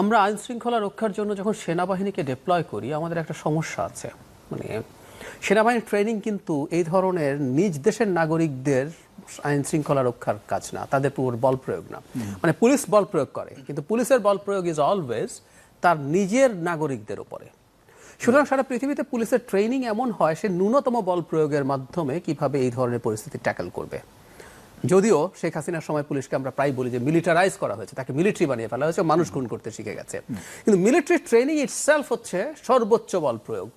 আমরা আইন শৃঙ্খলা রক্ষার জন্য যখন সেনাবাহিনীকে ডিপ্লয় করি আমাদের একটা সমস্যা আছে। মানে সেনাবাহিনীর ট্রেনিং কিন্তু এই ধরনের নিজ দেশের নাগরিকদের আইন শৃঙ্খলা রক্ষার কাজ না তাদের পুরো বল প্রয়োগ না। মানে পুলিশ বল প্রয়োগ করে কিন্তু পুলিশের বল প্রয়োগ ইজ অলওয়েজ তার নিজের নাগরিকদের উপরে। সুতরাং সারা পৃথিবীতে পুলিশের ট্রেনিং এমন হয় সে ন্যূনতম বল প্রয়োগের মাধ্যমে কীভাবে এই ধরনের পরিস্থিতি ট্যাকেল করবে। যদিও শেখ হাসিনার সময় পুলিশকে আমরা প্রায় বলি যে মিলিটারাইজ করা হয়েছে তাকে মিলিটারি বানিয়ে ফেলা হয়েছে মানুষ খুন করতে শিখে গেছে। কিন্তু মিলিটারি ট্রেনিং ইটসেলফ হচ্ছে সর্বোচ্চ বল প্রয়োগ।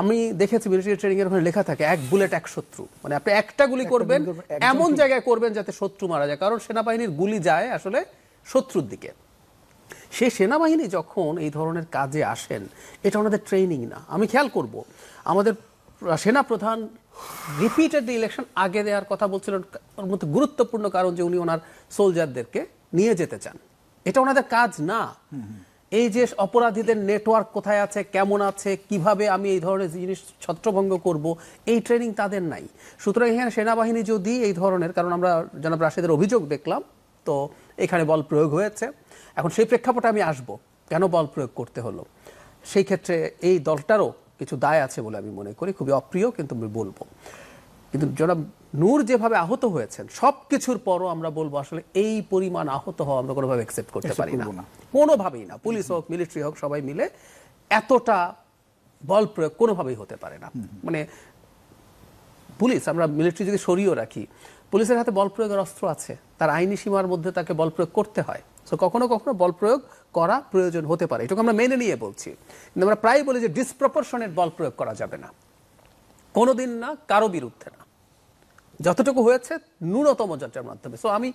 আমি দেখেছি মিলিটারি ট্রেনিং এর ওখানে লেখা থাকে এক বুলেট এক শত্রু। মানে আপনি একটা গুলি করবেন এমন জায়গায় করবেন যাতে শত্রু মারা যায় কারণ সেনাবাহিনীর গুলি যায় আসলে শত্রুর দিকে। সেই সেনাবাহিনী যখন এই ধরনের কাজে আসেন এটা ওনাদের ট্রেনিং না। আমি খেয়াল করব আমাদের সেনা প্রধান রিপিটেড ইলেকশন আগে দেওয়ার কথা বলছিলেন। ওর মধ্যে গুরুত্বপূর্ণ কারণ যে উনি ওনার সোলজারদেরকে নিয়ে যেতে চান। এটা ওনাদের কাজ না। এই যে অপরাধীদের নেটওয়ার্ক কোথায় আছে, কেমন আছে, কীভাবে আমি এই ধরনের জিনিস ছত্রভঙ্গ করব, এই ট্রেনিং তাদের নাই। সুতরাং এখানে সেনাবাহিনী যদি এই ধরনের, কারণ আমরা জনাব রাশেদের অভিযোগ দেখলাম, তো এখানে বল প্রয়োগ হয়েছে। এখন সেই প্রেক্ষাপটে আমি আসব। কেন বল প্রয়োগ করতে হলো? সেই ক্ষেত্রে এই দলটারও কিছু দায় আছে বলে আমি মনে করি খুবই অপ্রিয় কিন্তু আমি বলব। কিন্তু জনাব নূর যেভাবে আহত হয়েছেন সব কিছুর পরও আমরা বলব আসলে এই পরিমাণ আহত হওয়া আমরা কোনোভাবে অ্যাকসেপ্ট করতে পারি না। কোনোভাবেই না। পুলিশ হোক মিলিটারি হোক সবাই মিলে এতটা বল প্রয়োগ কোনোভাবেই হতে পারে না। মানে পুলিশ আমরা মিলিটারি যদি সরিয়েও রাখি পুলিশের হাতে বল প্রয়োগের অস্ত্র আছে। তার আইনি সীমার মধ্যে তাকে বল প্রয়োগ করতে হয়। তো কখনো কখনো বল প্রয়োগ করা প্রয়োজন হতে পারে। এটুকু আমরা মেনে নিয়ে বলছি। কিন্তু আমরা প্রায় বলি যে ডিসপ্রপোর্শনেট বল প্রয়োগ করা যাবে না। কোনোদিন না কারও বিরুদ্ধে না। যতটুকু হয়েছে ন্যূনতম যাত্রার মাধ্যমে। সো আমি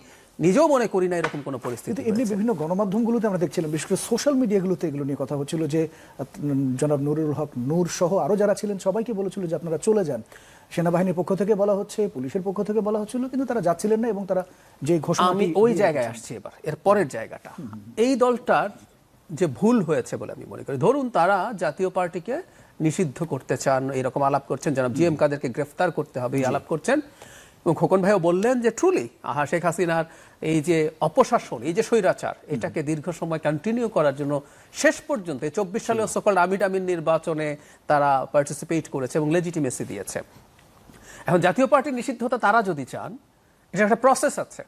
নিজেও মনে করি না এরকম কোনো পরিস্থিতি এমনি। বিভিন্ন গণমাধ্যমগুলোতে আমরা দেখছিলাম বিশেষ করে সোশ্যাল মিডিয়াগুলোতে এগুলো নিয়ে কথা হচ্ছিল যে জনাব নুরুল হক নূর সহ আরও যারা ছিলেন সবাইকে বলেছিল যে আপনারা চলে যান। সেনাবাহিনীর পক্ষ থেকে বলা হচ্ছে পুলিশের পক্ষ থেকে বলা হচ্ছিল কিন্তু তারা যাচ্ছিলেন না এবং তারা যে ঘোষণা আমি ওই জায়গায় আসছি এবার এর পরের জায়গাটা। এই দলটার যে ভুল হয়েছে বলে আমি মনে করি ধরুন তারা জাতীয় পার্টিকে নিষিদ্ধ করতে চান এরকম আলাপ করছেন জনাব জি এম কাদেরকে গ্রেফতার করতে হবে আলাপ করছেন। এবং খোকন ভাইও বললেন যে ট্রুলি আহা শেখ হাসিনার এই যে অপশাসন এই যে স্বৈরাচার এটাকে দীর্ঘ সময় কন্টিনিউ করার জন্য শেষ পর্যন্ত চব্বিশ সালে সকল আমিড আমিন নির্বাচনে তারা পার্টিসিপেট করেছে এবং লেজিটিমেসি দিয়েছে। এখন জাতীয় পার্টি নিষিদ্ধতা তারা যদি চান এটা একটা প্রসেস আছে।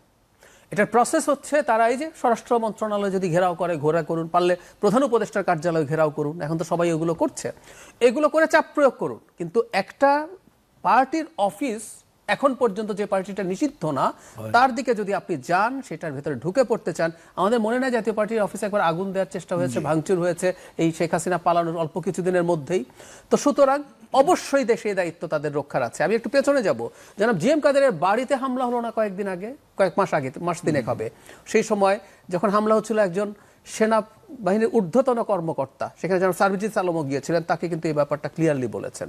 এটার প্রসেস হচ্ছে তারা এই যে স্বরাষ্ট্র মন্ত্রণালয় যদি ঘেরাও করে, ঘোরা করুন, পারলে প্রধান উপদেষ্টার কার্যালয় ঘেরাও করুন, এখন তো সবাই এগুলো করছে। এগুলো করে চাপ প্রয়োগ করুন, কিন্তু একটা পার্টির অফিস এখন পর্যন্ত যে পার্টিটা নিষিদ্ধ না তার দিকে যদি আপনি যান সেটার ভেতরে ঢুকে পড়তে চান আমাদের মনে নাই জাতীয় পার্টির অফিসে একবার আগুন দেওয়ার চেষ্টা হয়েছে ভাঙচুর হয়েছে এই শেখ হাসিনা পালানোর অল্প কিছুদিনের মধ্যেই। তো সুতরাং অবশ্যই দেশে দায়িত্ব তাদের রক্ষার আছে। আমি একটু পেছনে যাব। জনাব জি এম কাদেরের বাড়িতে হামলা হলো না কয়েকদিন আগে কয়েক মাস আগে মাস দিনেক হবে। সেই সময় যখন হামলা হচ্ছিল একজন সেনা বাহিনীর ঊর্ধ্বতন কর্মকর্তা, সেখানে যেন সার্ভিজিৎ আলমও গিয়েছিলেন, তাকে কিন্তু এই ব্যাপারটা ক্লিয়ারলি বলেছেন।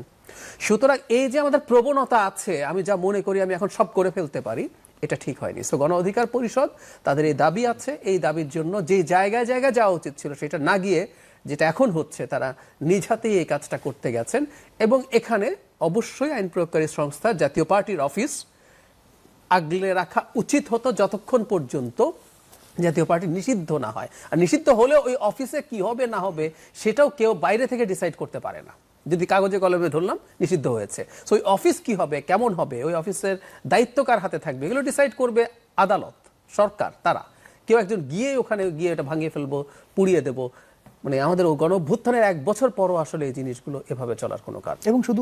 সুতরাং এই যে আমাদের প্রবণতা আছে, আমি যা মনে করি, আমি এখন সব করে ফেলতে পারি, এটা ঠিক হয়নি। সো গণ অধিকার পরিষদ, তাদের এই দাবি আছে, এই দাবির জন্য যে জায়গায় জায়গায় যাওয়া উচিত ছিল, সেটা না গিয়ে যেটা এখন হচ্ছে, তারা নিজ হাতেই এই কাজটা করতে গেছেন। এবং এখানে অবশ্যই আইন প্রয়োগকারী সংস্থা, জাতীয় পার্টির অফিস আগলে রাখা উচিত হতো যতক্ষণ পর্যন্ত জাতীয় পার্টি নিষিদ্ধ না হয়। আর নিষিদ্ধ হলে ওই অফিসে কি হবে না হবে সেটাও কেউ বাইরে থেকে ডিসাইড করতে পারে না। যদি কাগজে কলমে ধরলাম, নিষিদ্ধ হয়েছে। সো ওই অফিস কি হবে, কেমন হবে, ওই অফিসের দায়িত্ব কার হাতে থাকবে, এগুলো ডিসাইড করবে আদালত, সরকার, তারা। কেউ একজন গিয়ে ওখানে গিয়ে এটা ভাঙিয়ে ফেলব, পুড়িয়ে দেবো মানে আমাদের গণ অভ্যুত্থানের এক বছর পরও আসলে এই জিনিসগুলো এভাবে চলার কোনো কারণ এবং শুধু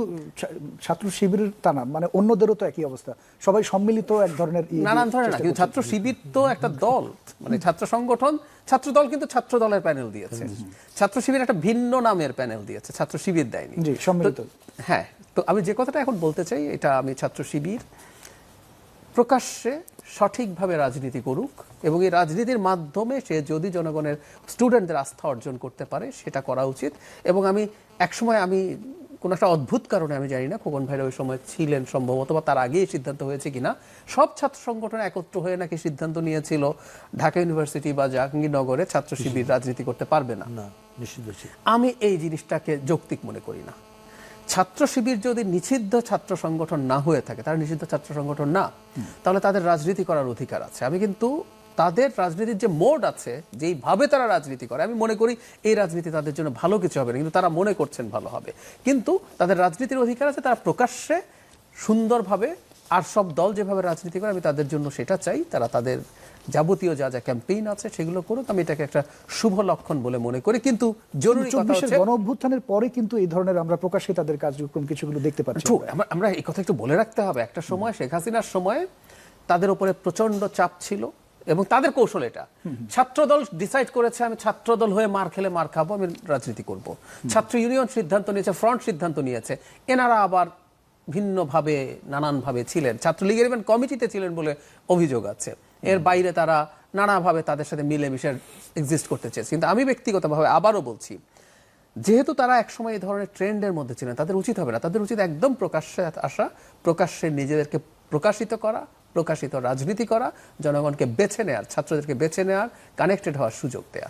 ছাত্র শিবিরের তা না মানে অন্যদেরও তো একই অবস্থা। সবাই সম্মিলিত এক ধরনের নানান ধরনের না কিন্তু ছাত্র শিবির তো একটা দল মানে ছাত্র সংগঠন ছাত্র দল কিন্তু ছাত্র দলের প্যানেল দিয়েছে। ছাত্র শিবির একটা ভিন্ন নামের প্যানেল দিয়েছে ছাত্র শিবির দেয়নি। সম্মিলিত। হ্যাঁ তো আমি যে কথাটা এখন বলতে চাই এটা আমি ছাত্র শিবির প্রকাশ্যে সঠিকভাবে রাজনীতি করুক এবং এই রাজনীতির মাধ্যমে সে যদি জনগণের স্টুডেন্টদের আস্থা অর্জন করতে পারে সেটা করা উচিত। এবং আমি একসময় আমি কোনো একটা অদ্ভুত কারণে আমি জানি না খোকন ভাইরা ওই সময় ছিলেন সম্ভবত বা তার আগেই সিদ্ধান্ত হয়েছে কিনা সব ছাত্র সংগঠন একত্র হয়ে নাকি সিদ্ধান্ত নিয়েছিল ঢাকা ইউনিভার্সিটি বা জাহাঙ্গীরনগরে ছাত্র শিবির রাজনীতি করতে পারবে না। আমি এই জিনিসটাকে যৌক্তিক মনে করি না। ছাত্র শিবির যদি নিষিদ্ধ ছাত্র সংগঠন না হয়ে থাকে, তারা নিষিদ্ধ ছাত্র সংগঠন না, তাহলে তাদের রাজনীতি করার অধিকার আছে। আমি কিন্তু তাদের রাজনীতির যে মোড আছে, যেইভাবে তারা রাজনীতি করে, আমি মনে করি এই রাজনীতি তাদের জন্য ভালো কিছু হবে না, কিন্তু তারা মনে করছেন ভালো হবে। কিন্তু তাদের রাজনীতির অধিকার আছে, তারা প্রকাশ্যে সুন্দরভাবে আর সব দল যেভাবে রাজনীতি করে, আমি তাদের জন্য সেটা চাই, তারা তাদের যাবতীয় যা যা ক্যাম্পেইন আছে সেগুলো করুক আমি এটাকে একটা শুভ লক্ষণ বলে মনে করি। কিন্তু জরুরি কথা হচ্ছে গণ পরে কিন্তু এই ধরনের আমরা প্রকাশ্যে তাদের কার্যক্রম কিছুগুলো দেখতে পাচ্ছি। আমরা আমরা এই কথা একটু বলে রাখতে হবে। একটা সময় শেখ হাসিনার সময় তাদের উপরে প্রচণ্ড চাপ ছিল এবং তাদের কৌশল এটা। ছাত্রদল ডিসাইড করেছে আমি ছাত্রদল হয়ে মার খেলে মার খাব আমি রাজনীতি করব। ছাত্র ইউনিয়ন সিদ্ধান্ত নিয়েছে ফ্রন্ট সিদ্ধান্ত নিয়েছে। এনারা আবার ভিন্নভাবে নানানভাবে ছিলেন। ছাত্রলীগের ইভেন কমিটিতে ছিলেন বলে অভিযোগ আছে। এর বাইরে তারা নানাভাবে তাদের সাথে মিলেমিশে এক্সিস্ট করতে চেয়েছে। কিন্তু আমি ব্যক্তিগতভাবে আবারও বলছি, যেহেতু তারা একসময় এই ধরনের ট্রেন্ডের মধ্যে ছিলেন, তাদের উচিত হবে না। তাদের উচিত একদম প্রকাশ্যে আসা, প্রকাশ্যে নিজেদেরকে প্রকাশিত করা, প্রকাশিত রাজনীতি করা, জনগণকে বেছে নেওয়ার ছাত্রদেরকে বেছে নেওয়ার কানেক্টেড হওয়ার সুযোগ দেয়া।